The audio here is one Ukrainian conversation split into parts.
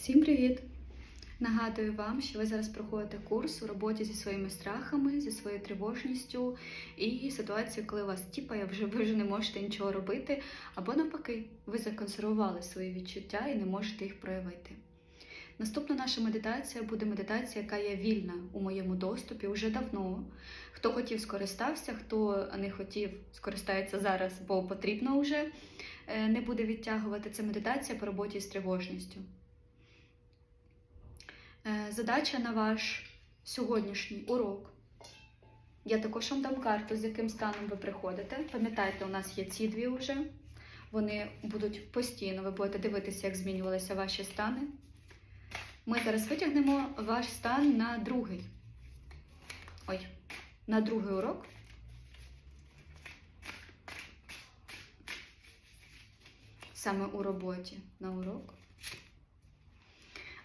Всім привіт! Нагадую вам, що ви зараз проходите курс у роботі зі своїми страхами, зі своєю тривожністю і ситуацією, коли у вас тіпає, вже ви вже не можете нічого робити, або навпаки, ви законсервували свої відчуття і не можете їх проявити. Наступна наша медитація буде медитація, яка є вільна у моєму доступі вже давно. Хто хотів, скористався, хто не хотів, скористається зараз, бо потрібно вже е, не буде відтягувати. Це медитація по роботі з тривожністю. Е, Задача на ваш сьогоднішній урок. Я також вам дам карту, з яким станом ви приходите. Пам'ятайте, у нас є ці дві вже. Вони будуть постійно, ви будете дивитися, як змінювалися ваші стани. Ми зараз витягнемо ваш стан на другий. Ой, на другий урок. Саме у роботі на урок.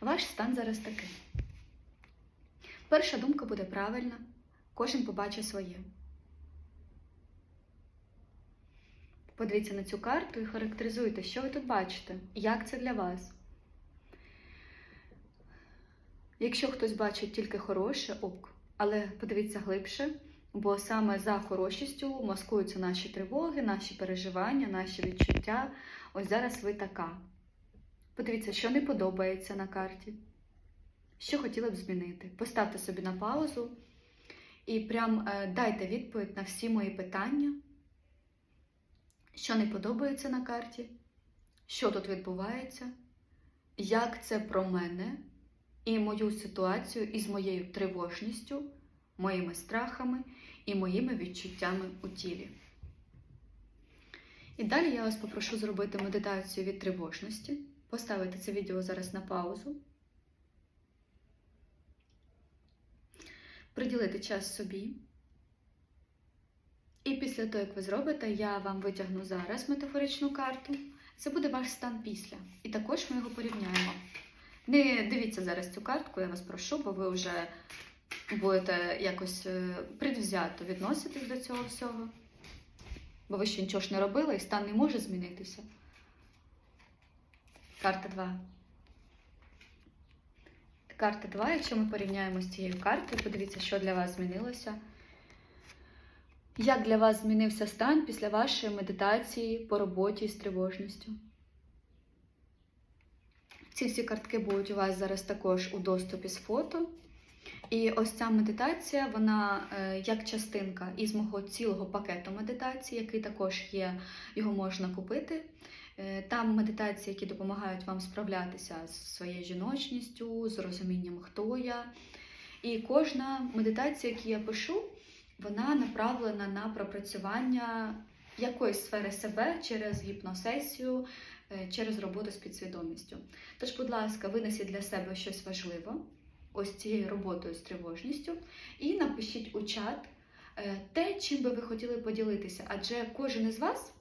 Ваш стан зараз такий. Перша думка буде правильна, кожен побачить своє. Подивіться на цю карту і характеризуйте, що ви тут бачите, як це для вас. Якщо хтось бачить тільки хороше, ок, але подивіться глибше, бо саме за хорошістю маскуються наші тривоги, наші переживання, наші відчуття. Ось зараз ви така. Подивіться, що не подобається на карті, що хотіли б змінити. Поставте собі на паузу і прям е, дайте відповідь на всі мої питання, що не подобається на карті, що тут відбувається, як це про мене і мою ситуацію із моєю тривожністю, моїми страхами і моїми відчуттями у тілі. І далі я вас попрошу зробити медитацію від тривожності. Поставити це відео зараз на паузу. Приділити час собі. І після того, як ви зробите, я вам витягну зараз метафоричну карту. Це буде ваш стан після. І також ми його порівняємо. Не дивіться зараз цю картку, я вас прошу, бо ви вже будете якось е, предвзято відноситись до цього всього. Бо ви ще нічого ж не робили, і стан не може змінитися. Карта 2. Карта 2, якщо ми порівняємо з цією картою, подивіться, що для вас змінилося. Як для вас змінився стан після вашої медитації по роботі з тривожністю? Ці всі картки будуть у вас зараз також у доступі з фото. І ось ця медитація, вона е, як частинка із мого цілого пакету медитацій, який також є, його можна купити. Е, Там медитації, які допомагають вам справлятися з своєю жіночністю, з розумінням, хто я. І кожна медитація, яку я пишу, вона направлена на пропрацювання якоїсь сфери себе через гіпносесію, е, через роботу з підсвідомістю. Тож, будь ласка, винесіть для себе щось важливе ось цією роботою з тривожністю, і напишіть у чат е, те, чим би ви хотіли поділитися. Адже кожен із вас,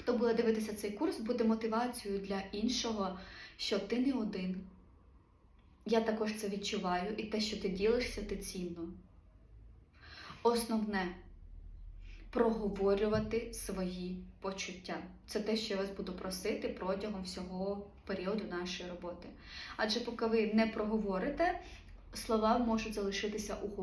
хто буде дивитися цей курс, буде мотивацією для іншого, що ти не один. Я також це відчуваю, і те, що ти ділишся, ти цінно. Основне проговорювати свої почуття. Це те, що я вас буду просити протягом всього періоду нашої роботи. Адже поки ви не проговорите, слова можуть залишитися у горлі.